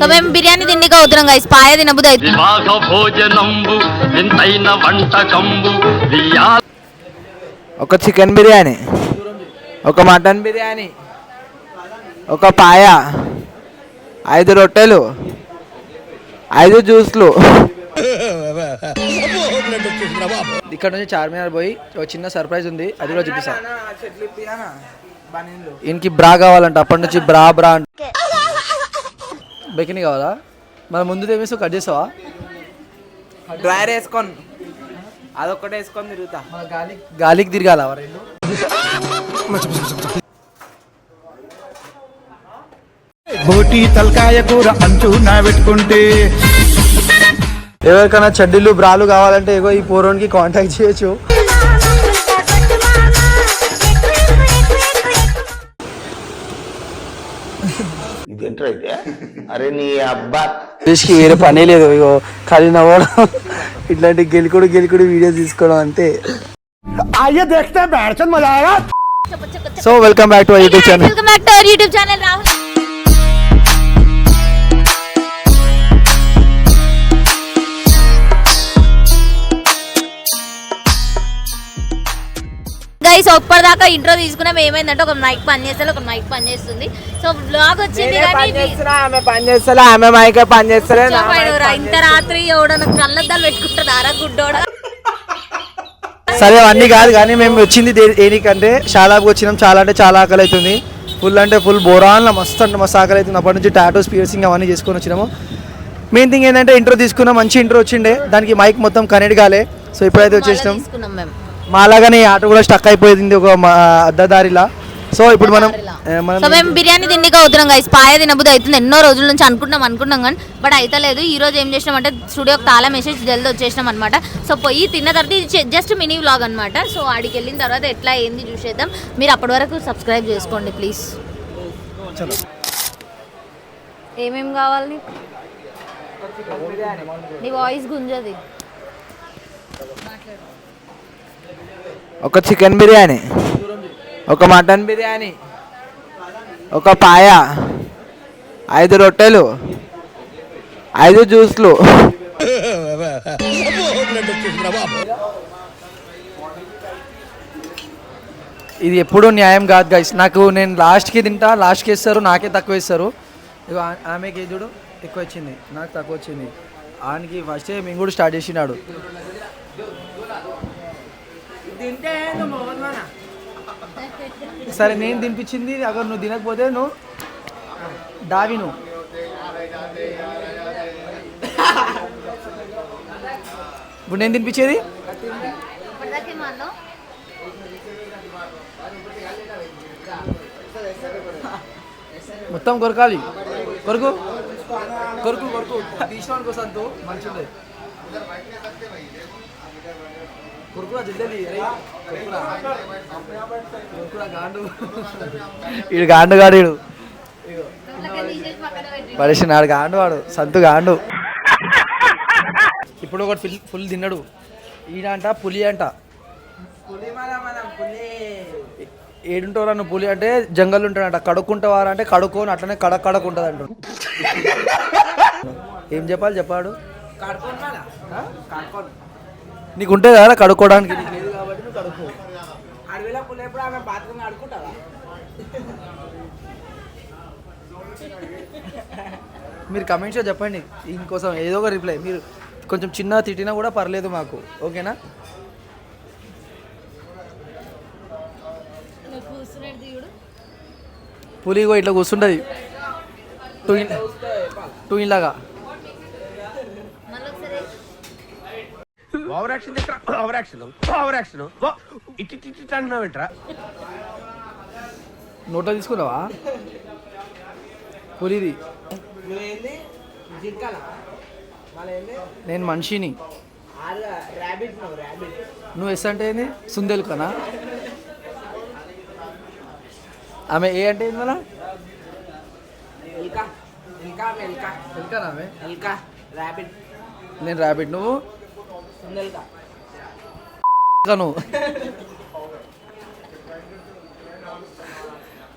So మేము బిర్యానీ తిండికి అవుతున్నాం గైస్ పాయ తినబుద్ధి అవుతుంది. వివాహ భోజనంబు వింతైన వంటకంబు వియా ఒక చికెన్ బిర్యానీ ఒక మటన్ బిర్యానీ ఒక పాయ ఐదు రొట్టెలు ఐదు జ్యూస్లు. ఇక్కడ నుంచి చార్మినార్ పోయి ఒక చిన్న సర్ప్రైజ్ ఉంది. అది కూడా చూపిస్తా. ఈయనకి బ్రా కావాలంట. అప్పటి నుంచి బ్రా బ్రా అంట. బెకిని కావాలా? మన ముందు ఏమేసావు కట్ చేసావా డ్రైర్ వేసుకొని అదొక్కటే వేసుకొని తిరుగుతా. మన గాలి గాలికి తిరగాల రెండు బోటి తలకాయ కూర అంచు నా పెట్టుకుంటే. ఎవరికైనా చెడ్డీలు బ్రాలు కావాలంటే ఇగో ఈ పోరోన్కి కాంటాక్ట్ చేయొచ్చు. దేశ్కి వేరే పనే లేదు. ఇగో ఖాళీ నవ్వడం ఇట్లాంటి గెలుకుడు గెలుకుడు వీడియోస్ తీసుకోవడం అంతే. అయ్యే దేఖతే బ్యాడ్చన్ మజా ఆయా so welcome back to YouTube channel welcome back to our YouTube channel Rahul guys ఒప్పటిదాకా intro తీసుకున్నాం. ఏమైందంటే ఒక మైక్ పని చేస్తే ఒక మైక్ పని చేస్తుంది. సో బ్లాగ్ వచ్చింది కానీ ఇంత రాత్రి ఎవడన కళ్ళద్దాలు పెట్టుకుంటారా గుడ్డోడ? సరే అవన్నీ కాదు కానీ మేము వచ్చింది దేనికంటే షాలాబ్కి వచ్చినాం. చాలా అంటే చాలా ఆకలి అవుతుంది ఫుల్ అంటే ఫుల్ బోరాన్ మస్తు అంటే మస్తు ఆకలి అవుతుంది అప్పటి నుంచి టాటోస్ పియర్సింగ్ అవన్నీ చేసుకొని వచ్చినాము. మెయిన్ థింగ్ ఏంటంటే ఇంట్రో తీసుకున్నాం మంచి ఇంట్రో వచ్చిండే. దానికి మైక్ మొత్తం కనెక్ట్ కాలే. సో ఇప్పుడైతే వచ్చేసినాం. మాలాగానే ఆటో కూడా స్టక్ అయిపోయింది ఒక అద్దదారిలా సో ఇప్పుడు మనం సో మేము బిర్యానీ తిండికి అవుతున్నాం గైస్ పాయ తినబుద్ధి అవుతుంది. ఎన్నో రోజుల నుంచి అనుకుంటున్నాం అనుకున్నాం కానీ బట్ అయితలేదు. ఈ రోజు ఏం చేసినాం అంటే స్టూడియోకి తాళం వేసేసి జల్దీ వచ్చేసినాం అనమాట సో పోయి తిన్న తర్వాత ఇది జస్ట్ మినీ వ్లాగ్ అనమాట సో ఆడికి వెళ్ళిన తర్వాత ఎట్లా ఏంది చూసేద్దాం. మీరు అప్పటి వరకు సబ్స్క్రైబ్ చేసుకోండి ప్లీజ్. ఏమేం కావాలి? నీ వాయిస్ గుంజది. ఒక చికెన్ బిర్యానీ ఒక మటన్ బిర్యానీ ఒక పాయ ఐదు రొట్టెలు ఐదు జ్యూస్లు. ఇది ఎప్పుడూ న్యాయం కాదు గైస్ నాకు నేను లాస్ట్కి తింటా లాస్ట్కి ఇస్తారు నాకే తక్కువ ఇస్తారు ఇక ఆమెకి చూడు ఎక్కువ వచ్చింది నాకు తక్కువ వచ్చింది. ఆయనకి ఫస్ట్ మేము కూడా స్టార్ట్ చేసినాడు. తింటే నువ్వు? సరే నేను తినిపించింది అगर నువ్వు తినకపోతే నువ్వు దావి నువ్వు. ఇప్పుడు నేను తినిపించేది? మొత్తం కొరకాలి. కొరకు. కొరకు కొరకు. తీసినాను కోసం మంచిది కొరుకురా జల్దీ కొరుకురా కొరుకురా గాండు ఈడు గాండు గాడు ఈడు. పడేసినాడు గాండు వాడు. సంతు గాండు. ఇప్పుడు ఒకటి ఫుల్ ఫుల్ తిన్నాడు. అంట పులి అంట. పులి మన మనం పులి. ఏడుంటారా నువ్వు పులి అంటే జంగల్ ఉంటాడంట కడుక్కుంటావారా అంటే కడుక్కొని అట్లనే కడక్ కడక్ ఉంటుంది అంటు ఏం చెప్పాలి చెప్పాడు? నీకు ఉంటుంది కదా కడుక్కోవడానికి? నీకు లేదు కాబట్టి నువ్వు కడుక్కో అడవిలో పులి ఎప్పుడు ఆమె బాత్రూమ్ అడుకుంటావా మీరు కమెంట్స్లో చెప్పండి. ఇంకోసం ఏదో ఒక రిప్లై మీరు కొంచెం చిన్న తిట్టినా కూడా పర్లేదు మాకు. ఓకేనా? పులి ఇగో ఇట్లా కూర్చుంటుంది. Two in two ఇన్లాగా over action over action over action ఇట్టి ఇట్టి అంటున్నావు ఏంట్రా? నోట్లో తీసుకున్నావా? పులిది. నేను మనిషిని. నువ్వు ఎస్ అంటే ఏంది? సుందెలు కనా ఆమె ఏ అంటే ఏంది ర్యాబిట్ నేను ర్యాబిట్ నువ్వు? నువ్వు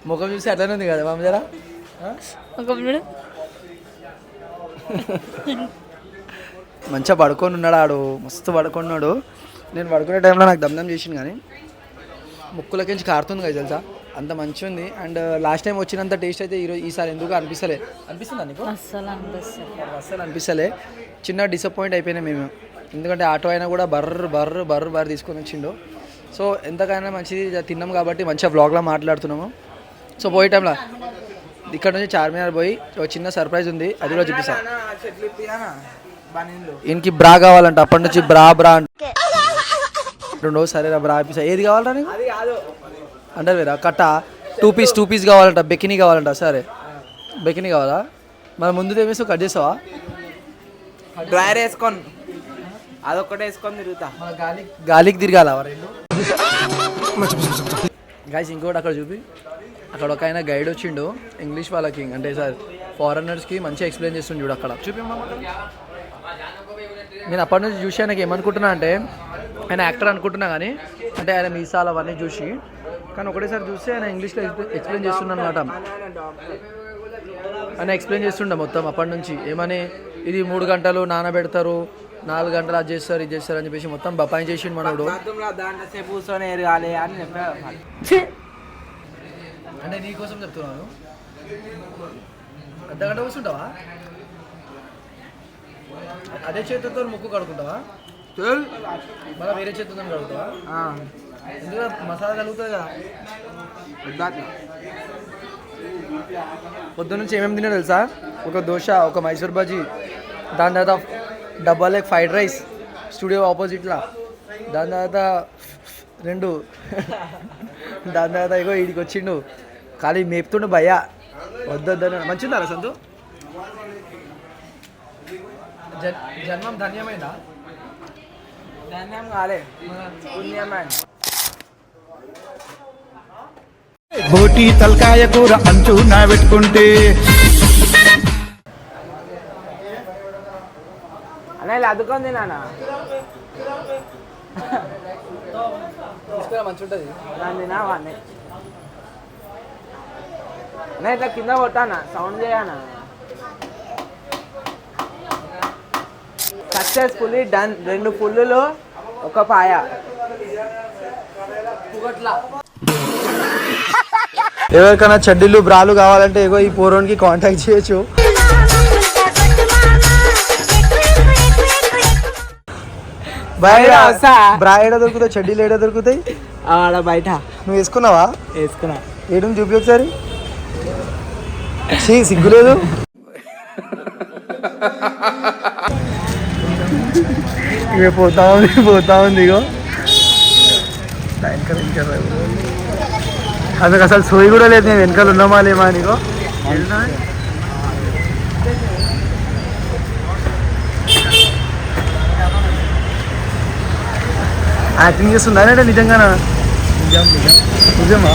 ముఖం చూసి అట్లనే ఉంది కదా మామ జరా? ఒక మంచిగా పడుకొని ఉన్నాడు ఆడు మస్తు పడుకున్నాడు నేను పడుకునే టైంలో నాకు దమ్దం చేసింది కానీ ముక్కులకించి కారుతుంది కదా తెలుసా? అంత మంచిగా ఉంది. అండ్ లాస్ట్ టైం వచ్చినంత టేస్ట్ అయితే ఈరోజు ఈసారి ఎందుకు అనిపిస్తలే. అనిపిస్తుందా నీకు? అస్సలు అనిపిస్తుంది అస్సలు అనిపిస్తలే. చిన్న డిసప్పాయింట్ అయిపోయినాయి మేము. ఎందుకంటే ఆటో అయినా కూడా బర్ర బర్ర బర్ర బర్ర తీసుకొని వచ్చిండు. సో ఎంతకైనా మంచిది తిన్నాం కాబట్టి మంచిగా వ్లాగ్లో మాట్లాడుతున్నాము. సో పోయే టైంలో ఇక్కడ నుంచి చార్మినార్ పోయి ఒక చిన్న సర్ప్రైజ్ ఉంది అది కూడా చూపిస్తాను ఈయనకి బ్రా కావాలంట అప్పటి నుంచి బ్రా బ్రా అంటుండో సరే రా బ్రా ఇప్పిస్తా. ఏది కావాలరా నీకు? అండర్ వేరా? కట్ట. టూ పీస్ టూ పీస్ కావాలంట బెకినీ కావాలంట సరే. బెకినీ కావాలా? మన ముందు ఏమేసి కట్ చేస్తావా? డ్రైర్ వేసుకొని. అదొక్కటే వేసుకొని తిరుగుతా. గాలి గాలికి తిరగాల గాయస్ ఇంకోటి అక్కడ చూపి. అక్కడ ఒక ఆయన గైడ్ వచ్చిండు. ఇంగ్లీష్ వాళ్ళకి. అంటే సార్ ఫారెనర్స్కి మంచిగా ఎక్స్ప్లెయిన్ చేస్తుండు చూడు అక్కడ. చూపి నేను అప్పటి నుంచి చూసి ఆయనకి ఏమనుకుంటున్నా అంటే ఆయన యాక్టర్ అనుకుంటున్నా కానీ అంటే ఆయన మీసాలు అవన్నీ చూసి కానీ ఒకటేసారి చూస్తే ఆయన ఇంగ్లీష్లో ఎక్స్ప్లెయిన్ చేస్తున్నా అనమాట ఆయన ఎక్స్ప్లెయిన్ చేస్తుండే మొత్తం అప్పటి నుంచి. ఏమని ఇది మూడు గంటలు నానబెడతారు నాలుగు గంటలు అది చేస్తారు ఇది చేస్తారు అని చెప్పేసి మొత్తం బపాయి చేసిండు మనోడు. కూర్చొని ఎరగాలి అని చెప్పారు అంటే నీ కోసం చెప్తున్నాను. అర్ధ గంట కూర్చుంటావా? అదే చేతితో ముక్కు కడుకుంటావా మళ్ళీ వేరే చేతితో కడుగుతావా ఎందుకంటే మసాలా కలుగుతుంది కదా? పొద్దున్న నుంచి ఏమేమి తిన్నా తెలుసా? ఒక దోశ ఒక మైసూర్ బజ్జీ దాని తర్వాత డబ్బా ఎగ్ ఫ్రైడ్ రైస్ స్టూడియో ఆపోజిట్లో. దాని తర్వాత రెండు. దాని తర్వాత ఇగో ఇడికి వచ్చిండు. ఖాళీ మేపుతుండు భయ వద్దొద్దని మంచిదా సంతు? జన్మం ధన్యమైనా ధాన్యం కాలే. పుణ్యమే బోటి తలకాయ కూర అంచు నా పెట్టుకుంటే అనే ఇలా అద్దుకొని తినానా తీసుకురా మంచి ఉంటుంది దాన్ని తినా వాడిని అనే ఇట్లా కింద కొట్టానా సౌండ్ చేయనా సక్సెస్ఫుల్లీ డన్ రెండు పుల్లులు ఒక పాయ. ఎవరికైనా చెడ్డీలు బ్రాలు కావాలంటే ఇగో ఈ పోరోన్కి కాంటాక్ట్ చేయొచ్చు. బ్రా ఏడ దొరుకుతాయి చెడ్డీలు ఏడ దొరుకుతాయి? ఆడ బయట. నువ్వు వేసుకున్నావా? వేసుకున్నా. ఏడు చూపి ఒకసారి. సిగ్గులేదు ఇక పోతా ఉంది పోతా ఉంది ఇగో. ఆమెకు అసలు సోయి కూడా లేదు నేను వెనకాల ఉన్నామా లేమా అని యాక్టింగ్ చేస్తుందా అంటే నిజంగానా? నిజం నిజం. నిజమా?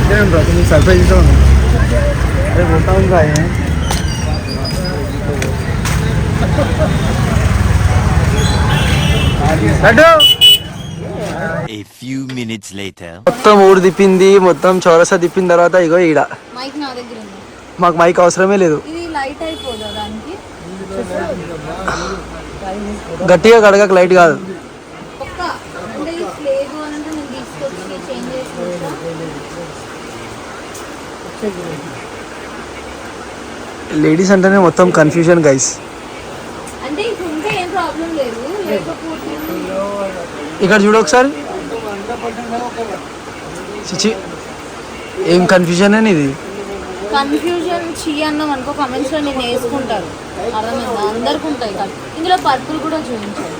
నిజం రా నీకు సర్ప్రైజ్ ఇస్తాను అరే పోతా ఉంది రా ఏ. Laddu! A few minutes later. మొత్తం ఊరు తిప్పింది మొత్తం చౌరసా తిప్పిన తర్వాత ఇగో ఈడ. మైక్ నా దగ్గర ఉంది. మాకు మైక్ అవసరమే లేదు. ఇది లైట్ అయిపోదా దానికి? గట్టిగా కడగక లైట్ కాదు. లేడీస్ అంటేనే మొత్తం కన్ఫ్యూజన్ గైస్ ఇక్కడ చూడు ఒకసారి. చిచి ఏం కన్ఫ్యూజన్ అని ఇది కన్ఫ్యూజన్ చీ అన్నాం అనుకో కమెంట్స్లో నేను వేసుకుంటారు. అర్థమైందా అందరికి ఉంటాయి కదా ఇందులో పర్పుల్ కూడా చూపించాలి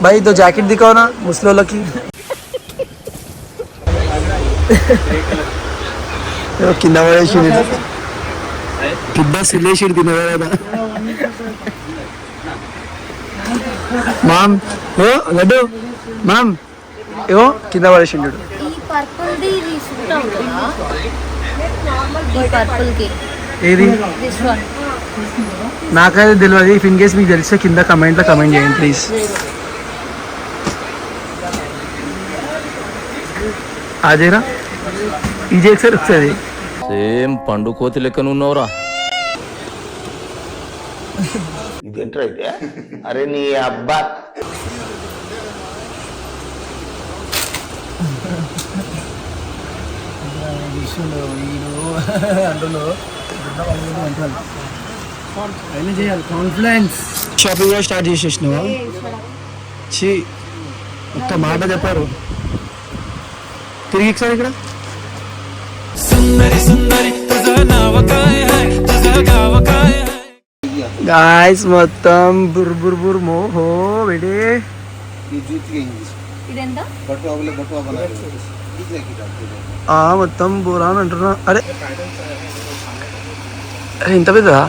भाई दो जैकेट दिखाओ ना मुसलों की కింద పడేసిండు కింద సిలేసిండు కింద పడేదా మామ్ ఓ లడ్డు మామ్ ఏవో కింద పడేసిండు ఈ పర్పుల్ ది ఇది సూట్ అవుతుందా ఈ పర్పుల్కి ఏది? దిస్ వన్ నాకైతే తెలియదు ఇఫ్ ఇన్ కేస్ మీకు తెలిస్తే కింద కమెంట్లో కమెంట్ చేయండి ప్లీజ్ ఆజేరా ఇది ఒకసారి ఒకసారి సేమ్ పండు కోతి లెక్కనున్నావురా ఇదేంట్రా అయితే అరే నీ అబ్బా. షాపింగ్ కూడా స్టార్ట్ చేసేసినావా? చీ ఒక్క మాట చెప్పారు. తిరిగి ఒకసారి ఇక్కడ. గాయస్ మొత్తం బుర్ బుర్ బుర్ మోహో వెడే. ఇదెంత? ఆ మొత్తం బోరా అని అంటున్నా. అరే. అరే ఇంత పెద్దదా?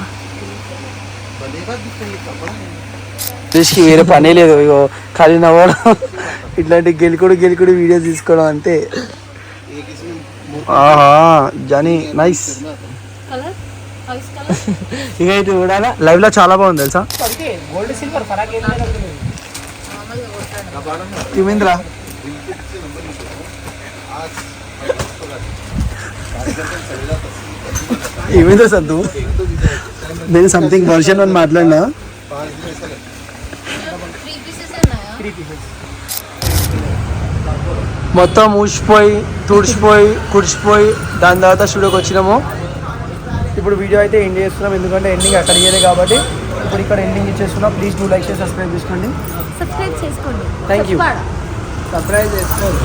కి వేరే పనే లేదు. ఇగో ఖాళీ నవ్వడం. ఇట్లాంటి గెలికుడు గెలికుడు వీడియో తీసుకోవడం అంతే. ఆహా జానీ నైస్. ఇక ఇది చూడాలా? లైవ్లో చాలా బాగుంది తెలుసా? తిమింద్రా ఏమైందో సంతు నేను సంథింగ్ వర్షన్ అని మాట్లాడినా? మొత్తం ఊసిపోయి తుడిచిపోయి కుడిచిపోయి దాని తర్వాత స్టూడియోకి వచ్చినాము. ఇప్పుడు వీడియో అయితే ఎండ్ చేస్తున్నాం ఎందుకంటే ఎండింగ్ అక్కడ ఇయ్యలే కాబట్టి. ఇప్పుడు ఇక్కడ ఎండింగ్ ఇచ్చేస్తున్నాం. ప్లీజ్ టూ లైక్ చేసి సబ్స్క్రైబ్ చేసుకోండి. సబ్స్క్రైబ్ చేసుకోండి. You. చెప్పాడా? సబ్స్క్రైబ్ చేసుకోండి.